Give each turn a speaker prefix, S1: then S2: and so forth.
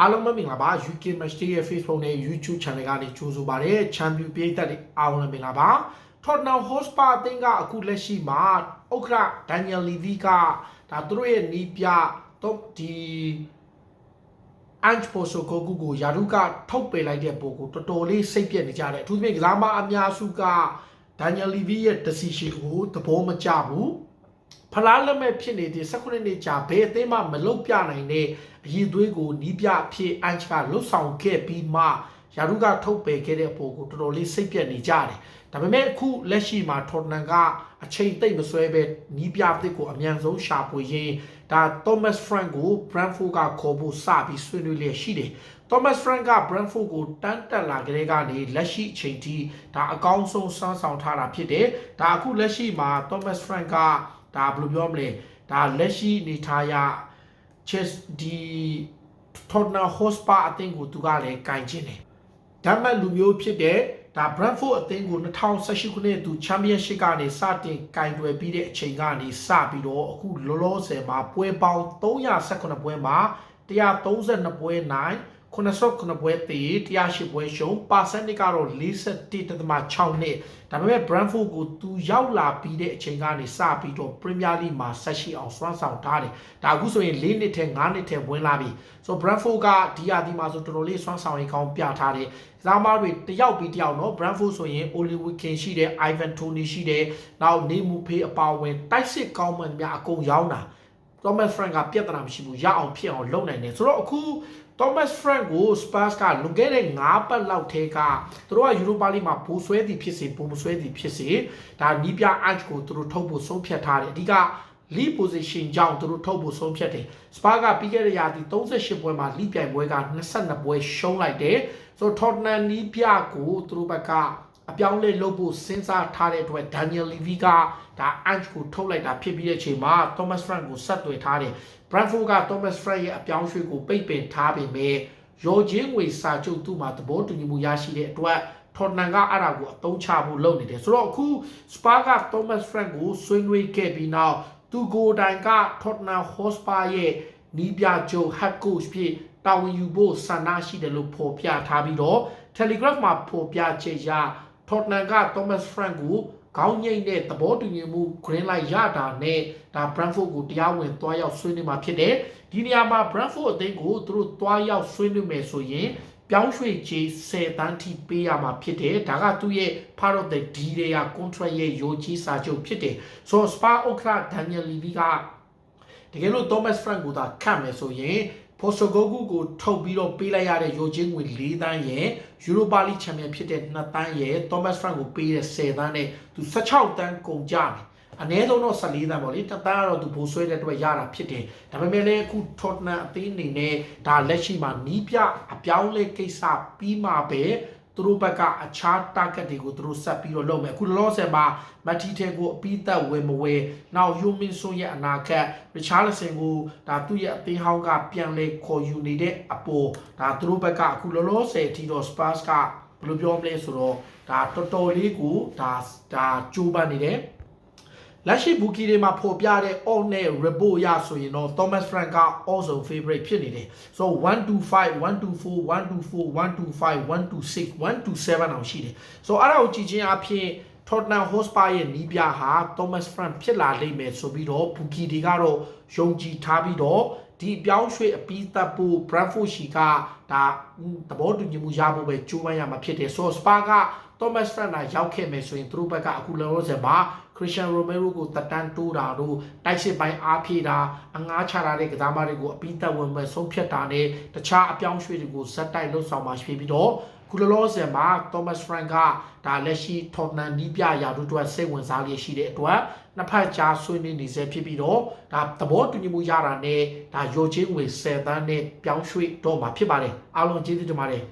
S1: အားလုံးပဲမင်္ဂလာပါ UK Match Day ရဲ့ Facebook နဲ့ YouTube Channel ကနေကြိုဆိုပါရစေ။ Champion ပြည်သက်တွေအားလုံးလည်းမင်္ဂလာပါ။ Tottenham Hotspur အသင်းကအခုလက်ရှိမှာဥက္ကဋ္ဌ Daniel Levy ကဒါသူတို့ရဲ့နီးပြတော့ဒီ Ange Postecoglou ကိုယာရုကထုတ်ပယ်လိုက်တဲ့ပုံကိုတော်တော်လေးစိတ်ပြက်နေကြတယ်။အထူးသဖြင့်ကစားမအများစုက Daniel Levy ရဲ့ decision ကိုသဘောမကျဘူး။ ဖလားလက်မဲ့ဖြစ်နေတဲ့16နှစ်ကြာဘယ်အသင်းမှမလုတ်ပြနိုင်တဲ့အရေးသွေးကိုနီးပြအဖြစ်အန်ချ်ကလွတ်ဆောင်ခဲ့ပြီးမှယာရုကထုတ်ပယ်ခဲ့တဲ့အပေါ်ကိုတော်တော်လေးစိတ်ပြက်နေကြတယ်။ဒါပေမဲ့အခုလက်ရှိမှာထော်တနန်ကအချိန်သိမ့်မဆွဲပဲနီးပြအစ်ကိုအမြန်ဆုံးရှာဖွေရင်းဒါ Thomas Frank ကို Brentford ကခေါ်ဖို့စပြီးဆွေးနွေးလျက်ရှိတယ်။ Thomas Frank က Brentford ကိုတန်းတက်လာကြတဲ့ကနေလက်ရှိအချိန်ထိဒါအကောင်းဆုံးစမ်းဆောင်ထားတာဖြစ်တယ်။ဒါအခုလက်ရှိမှာ Thomas Frank က ဒါဘယ်လိုပြောမလဲဒါလက်ရှိအနေထားရ chess ဒီ Tottenham Hotspur အသင်းကိုသူကလည်းကင်ကျင်တယ်။ဒါမှလူမျိုးဖြစ်တဲ့ဒါ Brentford အသင်းကို2018ခုနှစ်သူ Championship ကနေစတင်ကင်တွယ်ပြီးတဲ့အချိန်ကနေစပြီးတော့အခုလောလောဆယ်မှာပွဲပေါင်း318ပွဲမှာ132ပွဲနိုင် 89ပွဲတည်108ပွဲရှုံးပါစနစ်ကတော့41.6နှစ်ဒါပေမဲ့ Brentford ကိုသူရောက်လာပြီးတဲ့အချိန်ကနေစပြီးတော့ Premier League မှာဆက်ရှိအောင်စွမ်းဆောင်ထားတယ်ဒါအခုဆိုရင်၄နှစ်ထဲ၅နှစ်ထဲဝင်လာပြီဆို Brentford ကဒီယာဒီမှာဆိုတော်တော်လေးစွမ်းဆောင်ရေးကောင်းပြထားတယ်ကစားသမားတွေတယောက်ပြီးတယောက်နော် Brentford ဆိုရင် Oli Watkins ရှိတယ် Ivan Toney ရှိတယ်နောက်နေမူဖေးအပါဝင်တိုက်စစ်ကောင်းမှန်များအကုန်ရောင်းတာ Thomas Frank ကပြဿနာမရှိဘူးရအောင်ဖြစ်အောင်လုပ်နိုင်တယ်ဆိုတော့အခု Thomas Frank ကို Spurs ကလွန်ခဲ့တဲ့9ပတ်လောက်ထဲကသူတို့က Europa League မှာဘူဆွဲသည်ဖြစ်စေဘူမဆွဲသည်ဖြစ်စေဒါနီးပြ Ange ကိုသူတို့ထုတ်ဖို့ဆုံးဖြတ်ထားတယ်အဓိက lead position ကြောင့်သူတို့ထုတ်ဖို့ဆုံးဖြတ်တယ်။ Spur ကပြီးခဲ့တဲ့ရာသီ38ပွဲမှာ lead ပြိုင်ပွဲက22ပွဲရှုံးလိုက်တယ်။ဆိုတော့ Tottenham နီးပြကိုသူတို့ဘက်က အပြောင်းလဲလုပ်ဖို့စဉ်းစားထားတဲ့အတွက် Daniel Levy ကဒါ Ange ကိုထုတ်လိုက်တာဖြစ်ပြီးတဲ့အချိန်မှာ Thomas Frank ကိုဆက်သွယ်ထားတယ်။ Brentford က Thomas Frank ရဲ့အပြောင်းရွှေ့ကိုပိတ်ပင်ထားပေမဲ့ရောချင်းငွေစာချုပ်သူ့မှာသဘောတူညီမှုရရှိတဲ့အတွက်ထော်နန်ကအဲ့ဒါကိုအသုံးချဖို့လုပ်နေတယ်ဆိုတော့အခု Spur က Thomas Frank ကိုဆွေးနွေးခဲ့ပြီးနောက်သူကိုယ်တိုင်က Tottenham Hotspur ရဲ့နီးပြချုပ် head coach ဖြစ်တာဝန်ယူဖို့ဆန္ဒရှိတယ်လို့ဖော်ပြထားပြီးတော့ Telegraph မှာဖော်ပြချက်ရ Tottenham က Thomas Frank ကိုခေါင်းငိမ့်တဲ့သဘောတူညီမှု green light ရတာနဲ့ဒါ Brentford ကိုတရားဝင်သွားရောက်ဆွေးနွေးမှာဖြစ်တယ်ဒီနေရာမှာ Brentford အသင်းကိုသူတို့သွားရောက်ဆွေးနွေးမယ်ဆိုရင်ပြောင်းရွှေ့ကြေး10တန်းထိပေးရမှာဖြစ်တယ်ဒါကသူ့ရဲ့ part of the deal တွေက contract ရဲ့ရိုကြီးစာချုပ်ဖြစ်တယ်ဆိုတော့ Spa ဥက္ကဋ္ဌ Daniel Levy ကတကယ်လို့ Thomas Frank ကိုသာခတ်မယ်ဆိုရင် Postecoglou ကိုထုတ်ပြီးတော့ပေးလိုက်ရတဲ့ရိုချင်းငွေ၄တန်းရဲ့ Europa League Champion ဖြစ်တဲ့2တန်းရဲ့ Thomas Frank ကိုပေးတဲ့10တန်းနဲ့သူ16တန်းကုန်ကြတယ်အနည်းဆုံးတော့14တန်းပေါ့လေတတန်းကတော့သူဘိုးဆွဲတဲ့အတွက်ရတာဖြစ်တယ်ဒါပေမဲ့လည်းအခု Tottenham အသင်းအနေနဲ့ဒါလက်ရှိမှာနီးပြအပြောင်းလဲကိစ္စပြီးမှပဲ သူတို့ဘက်ကအခြား target တွေကိုသူတို့ဆက်ပြီးတော့လုပ်မယ်အခုလောဆယ်မှာမက်တီထဲကိုအပြီးသက်ဝယ်မဝယ်နောက်ယူမင်ဆွန်ရဲ့အနာဂတ်ရီချာလဆင်ကိုဒါသူ့ရဲ့အသင်းဟောင်းကပြန်လဲခေါ်ယူနေတဲ့အပေါ်ဒါသူတို့ဘက်ကအခုလောလောဆယ်အထိတော့ Spurs ကဘယ်လိုပြောမလဲဆိုတော့ဒါတော်တော်လေးကိုဒါဒါကြိုးပမ်းနေတယ် လက်ရှိဘူကီတွေမှာဖော်ပြတဲ့ all နဲ့ report ရဆိုရင်တော့ Thomas Frank က also favorite ဖြစ်နေတယ်။ so 125 124 124 125 126 127အောင်ရှိတယ်။ so အဲ့ဒါကိုကြည့်ချင်းအဖြစ် Tottenham Hotspur ရဲ့နီးပြဟာ Thomas Frank ဖြစ်လာလိမ့်မယ်ဆိုပြီးတော့ဘူကီတွေကတော့ယုံကြည်ထားပြီးတော့ဒီအပြောင်းရွှေ့အပြီးသက်ဖို့ Brentford ရှိကဒါသဘောတူညီမှုရဖို့ပဲကြိုးပမ်းရမှာဖြစ်တယ်ဆိုတော့ Spur က Thomas Frank ကရောက်ခဲ့မယ်ဆိုရင်သူတို့ဘက်ကအခုလောလောဆယ်မှာ Christian Romero ကိုတက်တန်းတိုးတာတို့တိုက်စစ်ပိုင်းအားဖြည့်တာအငားချတာတဲ့ကစားမတွေကိုအပြီးသက်ဝင်မဲ့ဆုံးဖြတ်တာနဲ့တခြားအပြောင်းရွှေ့တွေကိုဇက်တိုက်လှုပ်ဆောင်မှာရှိပြီးတော့ခုလောလောဆယ်မှာ Thomas Frank ကဒါလက်ရှိ Tottenham နီးပြရာတို့အတွက်စိတ်ဝင်စားလျက်ရှိတဲ့အတွက်နှစ်ဖက်ကြားဆွေးနွေးနေစေဖြစ်ပြီးတော့ဒါသဘောတူညီမှုရတာနဲ့ဒါရောချင်းငွေ10တန်းနဲ့ပြောင်းရွှေ့တော့မှာဖြစ်ပါတယ်အားလုံးကျေးဇူးတင်ပါတယ်